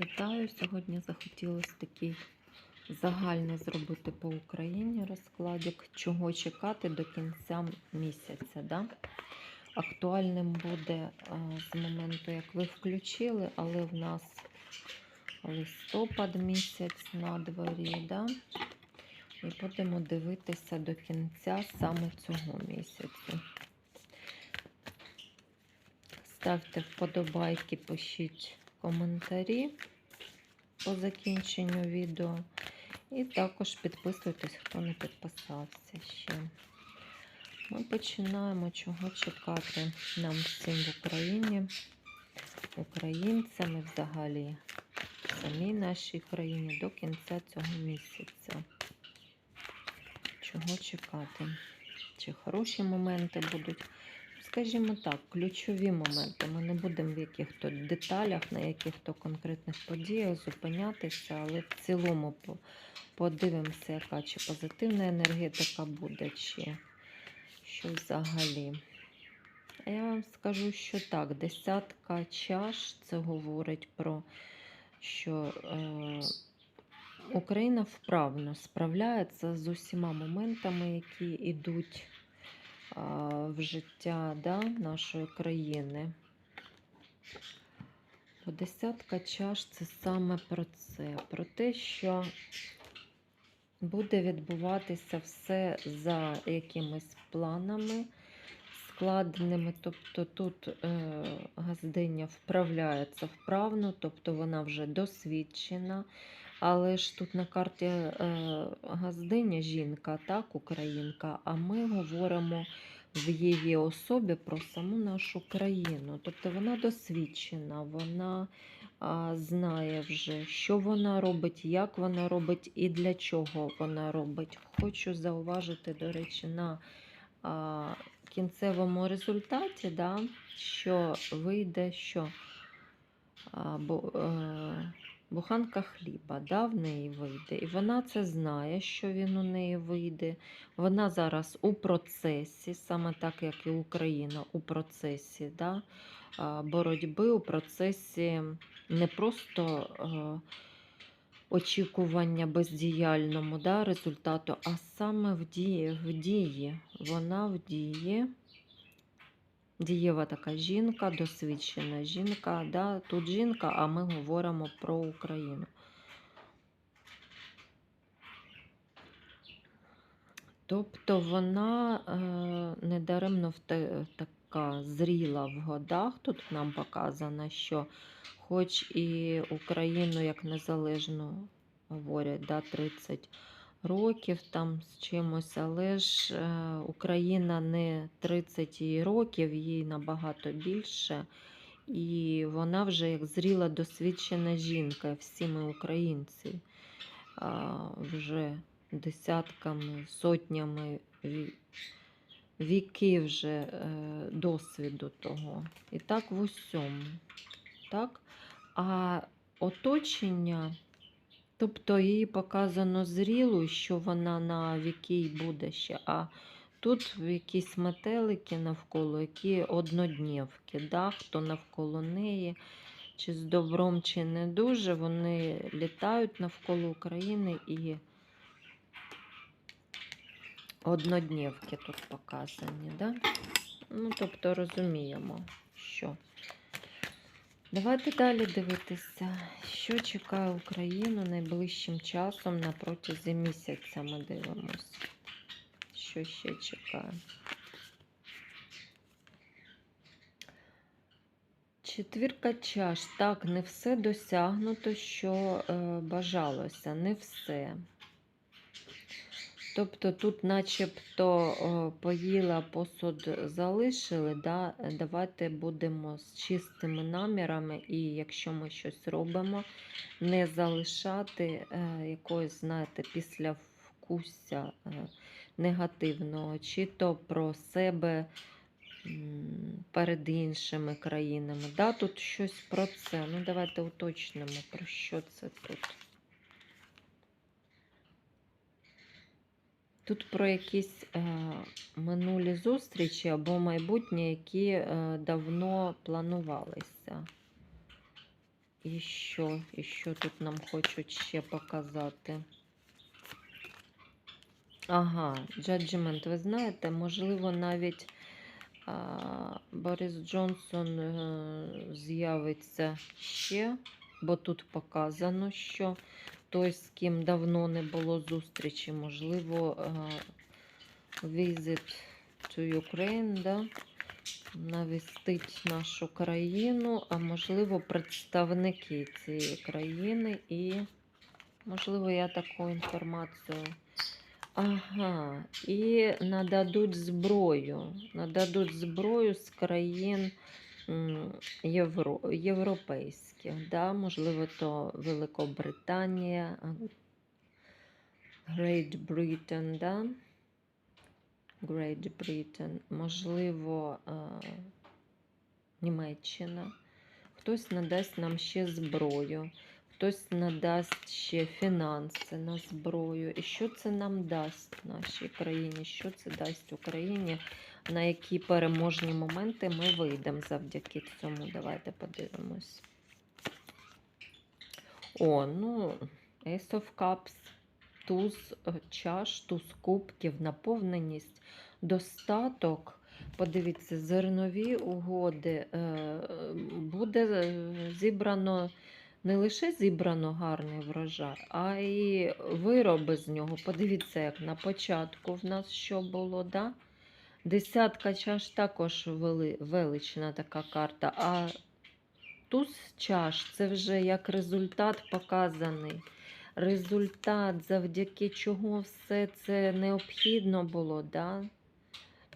Вітаю! Сьогодні захотілося такий загальний зробити по Україні розкладик, чого чекати до кінця місяця. Да? Актуальним буде з моменту, як ви включили, але в нас листопад місяць на дворі. Да? І будемо дивитися до кінця саме цього місяцю. Ставте вподобайки, пишіть коментарі по закінченню відео. І також підписуйтесь, хто не підписався ще. Ми починаємо, чого чекати нам всім в Україні, українцям і взагалі самій нашій країні до кінця цього місяця. Чого чекати? Чи хороші моменти будуть? Скажімо так, ключові моменти. Ми не будемо в яких-то деталях, на яких-то конкретних подіях зупинятися, але в цілому подивимося, яка чи позитивна енергетика буде, чи що взагалі. Я вам скажу, що так, десятка чаш це говорить про що е, Україна вправно справляється з усіма моментами, які йдуть в життя да, нашої країни. Бо десятка чаш це саме про це, про те, що буде відбуватися все за якимись планами складеними. Тобто тут е, газдиня вправляється вправно, тобто вона вже досвідчена. Але ж тут на карті е, газдиня жінка, так, українка, а ми говоримо в її особі про саму нашу країну. Тобто вона досвідчена, вона знає вже, що вона робить, як вона робить і для чого вона робить. Хочу зауважити, до речі, на кінцевому результаті, да, що вийде, що а, бо, е, буханка хліба да, в неї вийде. І вона це знає, що він у неї вийде. Вона зараз у процесі, саме так як і Україна, у процесі да, боротьби, у процесі не просто очікування бездіяльному да, результату, а саме в дії. В дії. Вона в дії. Дієва така жінка, досвідчена жінка. Да? Тут жінка, а ми говоримо про Україну. Тобто вона е, недаремно така зріла в годах. Тут нам показано, що хоч і Україну як незалежну говорять, да, 30 років там з чимось, але ж е, Україна не 30 років, їй набагато більше. І вона вже як зріла досвідчена жінка, всі ми українці вже десятками, сотнями ві- віки вже е, досвіду того. І так в усьому. Так? А оточення, тобто їй показано зрілу, що вона на віки й буде ще. А тут якісь метелики навколо, які одноднівки, да? хто навколо неї, чи з добром, чи не дуже, вони літають навколо України і одноднівки тут показані. Да? Ну, тобто розуміємо, що. Давайте далі дивитися, що чекає Україну найближчим часом на протязі місяця. Ми дивимося, що ще чекає. Четвірка чаш. Так, не все досягнуто, що е, бажалося, не все. Тобто тут начебто поїла посуд залишили, да? давайте будемо з чистими намірами, і якщо ми щось робимо, не залишати е, якогось, знаєте, післявкусся е, негативного, чи то про себе перед іншими країнами. Да? Тут щось про це. Ну, давайте уточнимо, про що це тут. Тут про якісь е, минулі зустрічі або майбутнє, які е, давно планувалися. І що? І що тут нам хочуть ще показати? Ага, Judgment, ви знаєте, можливо, навіть а, Борис Джонсон е, з'явиться ще, бо тут показано, що той, з ким давно не було зустрічі, можливо, е, visit to Ukraine, да? навістить нашу країну, а можливо, представники цієї країни, і, можливо, я таку інформацію. Ага, і нададуть зброю. Нададуть зброю з країн Євро, європейських. Да? Можливо, то Великобританія, Great Britain, да? Great Britain, можливо, Німеччина. Хтось надасть нам ще зброю, хтось надасть ще фінанси на зброю. І що це нам дасть нашій країні? Що це дасть Україні? На які переможні моменти ми вийдемо завдяки цьому? Давайте подивимось. О, ну, Ace of Cups, туз е, чаш, туз кубків, наповненість, достаток. Подивіться, зернові угоди е, буде е, зібрано не лише зібрано гарний врожай, а й вироби з нього. Подивіться, як на початку в нас що було, да? Десятка чаш також велична така карта. А туз чаш це вже як результат показаний. Результат, завдяки чого все це необхідно було. Да?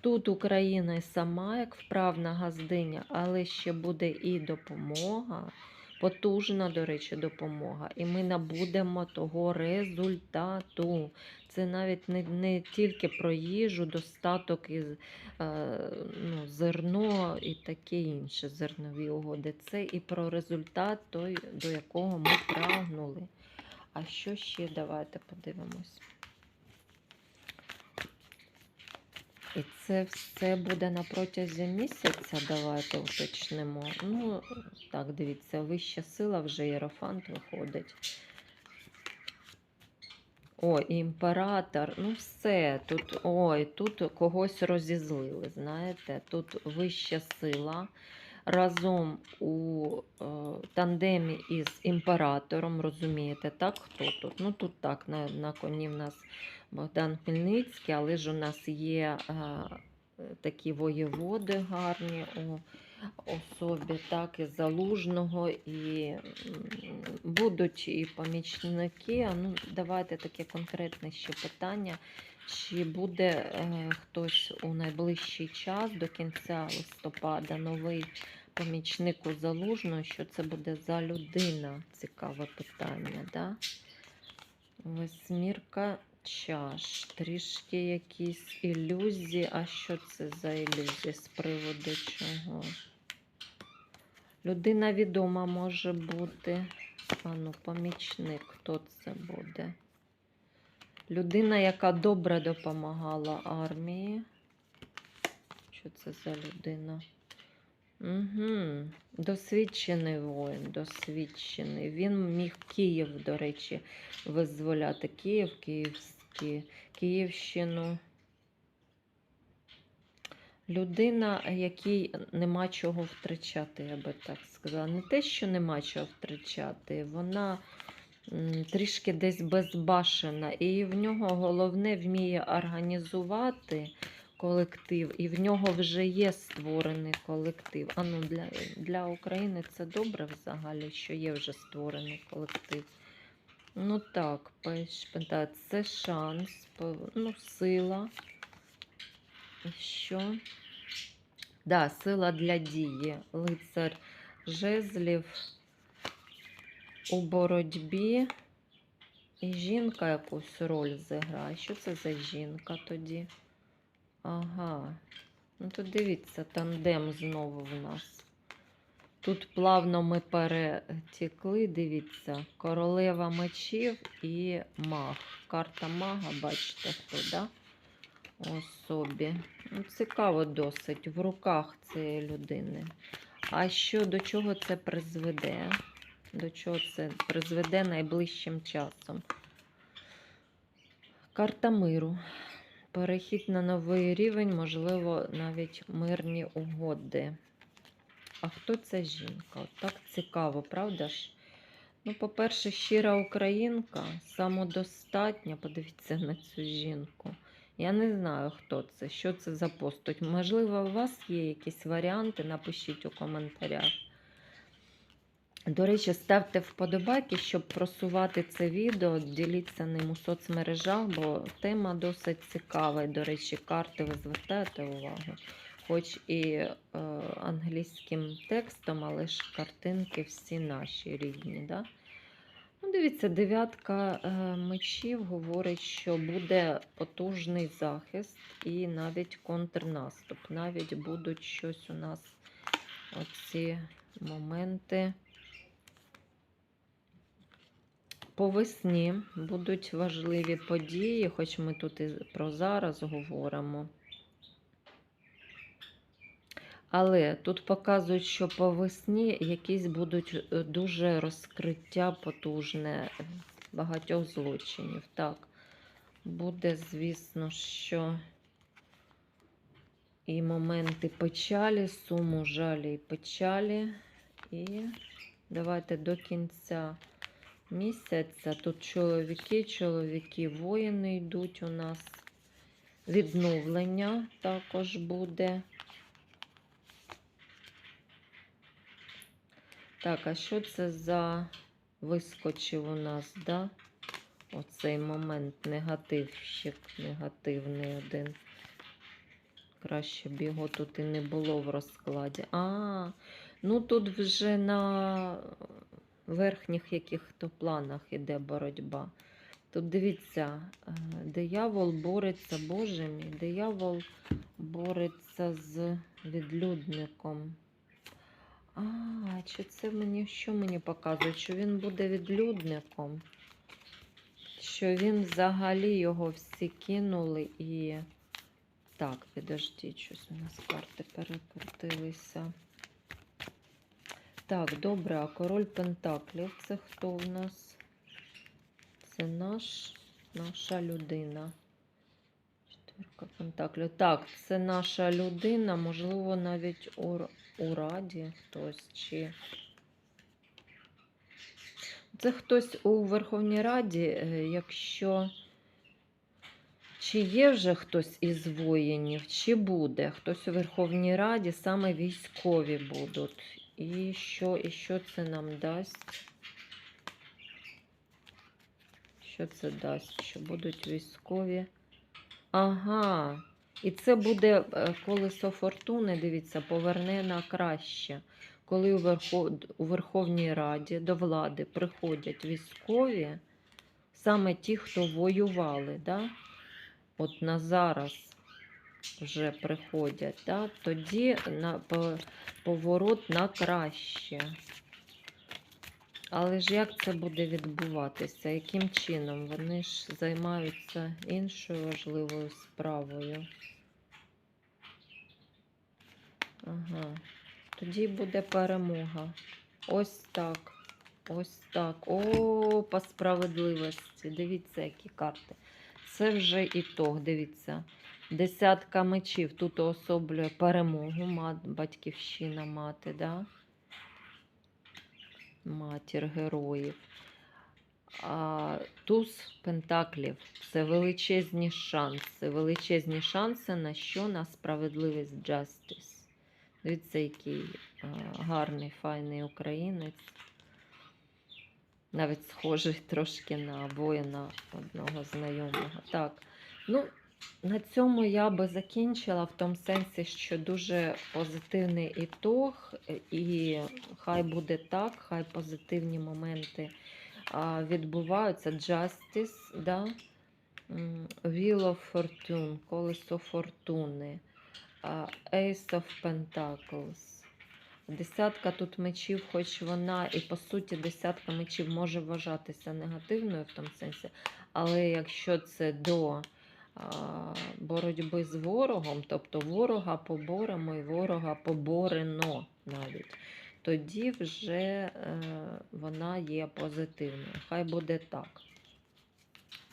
Тут Україна сама, як вправна газдиня, але ще буде і допомога, потужна, до речі, допомога. І ми набудемо того результату. Це навіть не, не тільки про їжу, достаток із е, ну, зерно і таке інше зернові угоди. Це і про результат той, до якого ми прагнули. А що ще? Давайте подивимось. І це все буде на протязі місяця. Давайте уточнимо. Ну, так, дивіться, вища сила вже Єрофант виходить. О, імператор. Ну, все. Тут, ой, тут когось розізлили, знаєте. Тут вища сила. Разом у е, тандемі із імператором, розумієте, так? Хто тут? Ну, тут так, на, на коні в нас Богдан Хмельницький, але ж у нас є е, такі воєводи гарні у особі, так, і Залужного, і будуть і помічники. Ну, давайте таке конкретне ще питання. Чи буде е, хтось у найближчий час до кінця листопада новий помічник у Залужного? Що це буде за людина? Цікаве питання, да? Восьмірка чаш. Трішки якісь ілюзії. А що це за ілюзії з приводу чого? Людина відома може бути. А ну, помічник, хто це буде? Людина, яка добре допомагала армії. Що це за людина? Угу. Досвідчений воїн, досвідчений. Він міг Київ, до речі, визволяти. Київ, Київські, Київщину. Людина, якій нема чого втрачати, я би так сказала. Не те, що нема чого втрачати, вона трішки десь безбашена. І в нього головне вміє організувати колектив, і в нього вже є створений колектив. А ну, для, для України це добре взагалі, що є вже створений колектив. Ну так, це шанс, ну, сила. Що? Да, сила для дії. Лицар жезлів у боротьбі. І жінка якусь роль зіграє. Що це за жінка тоді? Ага. Ну тут дивіться, тандем знову в нас. Тут плавно ми перетекли, дивіться, королева мечів і маг. Карта мага, бачите, хто, да? Особі. Ну, цікаво досить в руках цієї людини. А що до чого це призведе? до чого це призведе найближчим часом. Карта миру. Перехід на новий рівень, можливо, навіть мирні угоди. А хто ця жінка? От так цікаво, правда ж? Ну, по-перше, щира українка, самодостатня. Подивіться на цю жінку. Я не знаю, хто це, що це за постать. Можливо, у вас є якісь варіанти, напишіть у коментарях. До речі, ставте вподобайки, щоб просувати це відео, діліться ним у соцмережах, бо тема досить цікава. До речі, карти ви звертаєте увагу, хоч і е, англійським текстом, але ж картинки всі наші рідні. Да? Ну, дивіться, дев'ятка е, мечів говорить, що буде потужний захист і навіть контрнаступ. Навіть будуть щось у нас оці моменти. По весні будуть важливі події, хоч ми тут і про зараз говоримо. Але тут показують, що по весні якісь будуть е, дуже розкриття потужне багатьох злочинів. Так, буде, звісно, що і моменти печалі, суму, жалі і печалі. І давайте до кінця місяця. Тут чоловіки, чоловіки, воїни йдуть у нас. Відновлення також буде. Так, а що це за вискочив у нас, да? Оцей момент негативщик, негативний один. Краще б його тут і не було в розкладі. А, ну тут вже на верхніх яких-то планах іде боротьба. Тут дивіться, е, диявол бореться, Боже мій, диявол бореться з відлюдником. А, чи це мені що мені показує? Що він буде відлюдником? Що він взагалі його всі кинули і. Так, підождіть, щось у нас карти перекрутилися. Так, добре, король Пентаклів це хто в нас? Це наш, наша людина. Четвірка Пентаклів. Так, це наша людина, можливо, навіть у, у Раді хтось чи. Це хтось у Верховній Раді, е, якщо. Чи є вже хтось із воїнів, чи буде хтось у Верховній Раді, саме військові будуть. І що, і що це нам дасть? Що це дасть? Що будуть військові? Ага. І це буде е, колесо фортуни, дивіться, поверне на краще. Коли у, Верхов... у Верховній Раді до влади приходять військові, саме ті, хто воювали, да? от на зараз вже приходять, да? тоді на по- поворот на краще. Але ж як це буде відбуватися? Яким чином? Вони ж займаються іншою важливою справою. Ага. Тоді буде перемога. Ось так. Ось так. О, по справедливості. Дивіться, які карти. Це вже ітог, дивіться. Десятка мечів тут уособлює перемогу, мат, батьківщина мати, да? матір героїв. А туз пентаклів це величезні шанси. Величезні шанси на що? На справедливість justice. Дивіться, який а, гарний, файний українець. Навіть схожий трошки на воїна одного знайомого. Так, ну, на цьому я би закінчила в тому сенсі, що дуже позитивний ітог, і хай буде так, хай позитивні моменти відбуваються. Justice, да? Wheel of Fortune, колесо фортуни, Ace of Pentacles. Десятка тут мечів, хоч вона і по суті десятка мечів може вважатися негативною в тому сенсі, але якщо це до боротьби з ворогом, тобто ворога поборемо і ворога поборено навіть, тоді вже е, вона є позитивною. Хай буде так.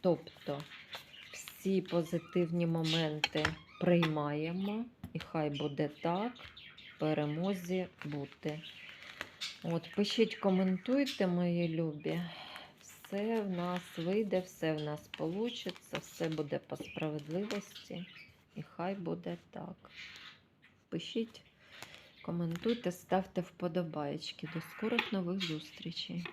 Тобто всі позитивні моменти приймаємо, і хай буде так, перемозі бути. От, пишіть, коментуйте, мої любі. Все в нас вийде, все в нас вийде, все буде по справедливості. І хай буде так. Пишіть, коментуйте, ставте вподобайки. До скорих нових зустрічей.